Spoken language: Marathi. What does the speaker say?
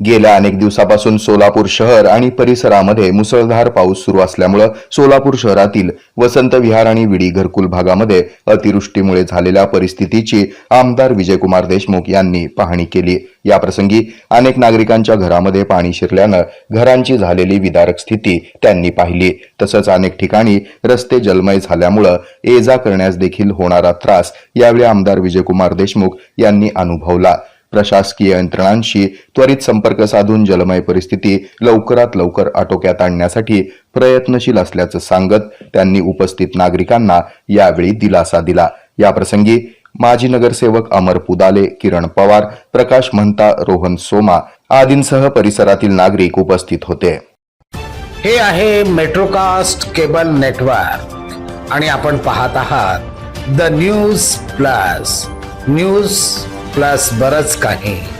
गेल्या अनेक दिवसापासून सोलापूर शहर आणि परिसरामध्ये मुसळधार पाऊस सुरू असल्यामुळं सोलापूर शहरातील वसंत विहार आणि विडी घरकुल भागामध्ये अतिवृष्टीमुळे झालेल्या परिस्थितीची आमदार विजयकुमार देशमुख यांनी पाहणी केली. याप्रसंगी अनेक नागरिकांच्या घरामध्ये पाणी शिरल्यानं घरांची झालेली विदारक स्थिती त्यांनी पाहिली. तसंच अनेक ठिकाणी रस्ते जलमय झाल्यामुळं ये जा करण्यास देखील होणारा त्रास यावेळी आमदार विजयकुमार देशमुख यांनी अनुभवला. प्रशासकीय यंत्रणांशी त्वरित संपर्क साधून जलमय परिस्थिती लवकरात लवकर आटोक्यात आणण्यासाठी प्रयत्नशील असल्याचं सांगत त्यांनी उपस्थित नागरिकांना यावेळी दिलासा दिला. याप्रसंगी माजी नगरसेवक अमर पुदाले किरण पवार प्रकाश म्हणता रोहन सोमा आदींसह परिसरातील नागरिक उपस्थित होते. हे आहे मेट्रोकास्ट केबल नेटवर्क आणि आपण पाहत आहात the news plus. News plus बरंच काही.